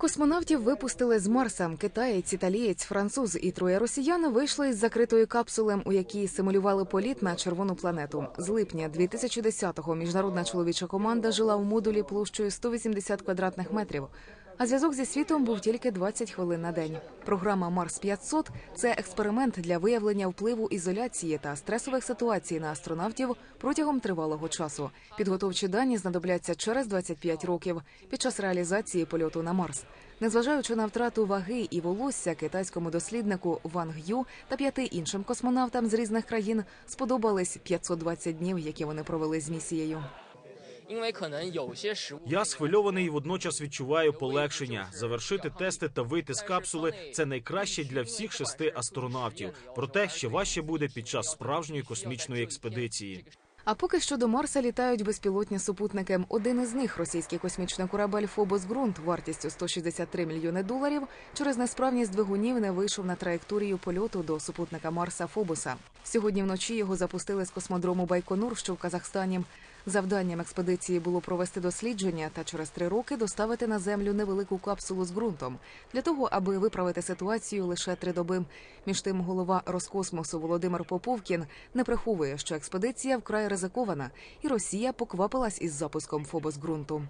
Космонавтів випустили з Марса. Китаєць, італієць, француз і троє росіян вийшли із закритої капсули, у якій симулювали політ на червону планету. З липня 2010-го міжнародна чоловіча команда жила у модулі площею 180 квадратних метрів. А зв'язок зі світом був тільки 20 хвилин на день. Програма Марс 500 – це експеримент для виявлення впливу ізоляції та стресових ситуацій на астронавтів протягом тривалого часу. Підготовчі дані знадобляться через 25 років під час реалізації польоту на Марс. Незважаючи на втрату ваги і волосся, китайському досліднику Ван Г'ю та п'яти іншим космонавтам з різних країн сподобались 520 днів, які вони провели з місією. Я схвильований і водночас відчуваю полегшення. Завершити тести та вийти з капсули це найкраще для всіх шести астронавтів. Проте ще важче буде під час справжньої космічної експедиції. А поки що до Марса літають безпілотні супутники. Один із них російський космічний корабель Фобос Грунт вартістю 163 мільйони доларів через несправність двигунів не вийшов на траєкторію польоту до супутника Марса Фобоса. Сьогодні вночі його запустили з космодрому Байконур, що в Казахстані. Завданням експедиції було провести дослідження та через три роки доставити на землю невелику капсулу з ґрунтом для того, аби виправити ситуацію лише три доби. Між тим, голова Роскосмосу Володимир Поповкін не приховує, що експедиція вкрай ризикована, і Росія поквапилась із запуском Фобос ґрунту.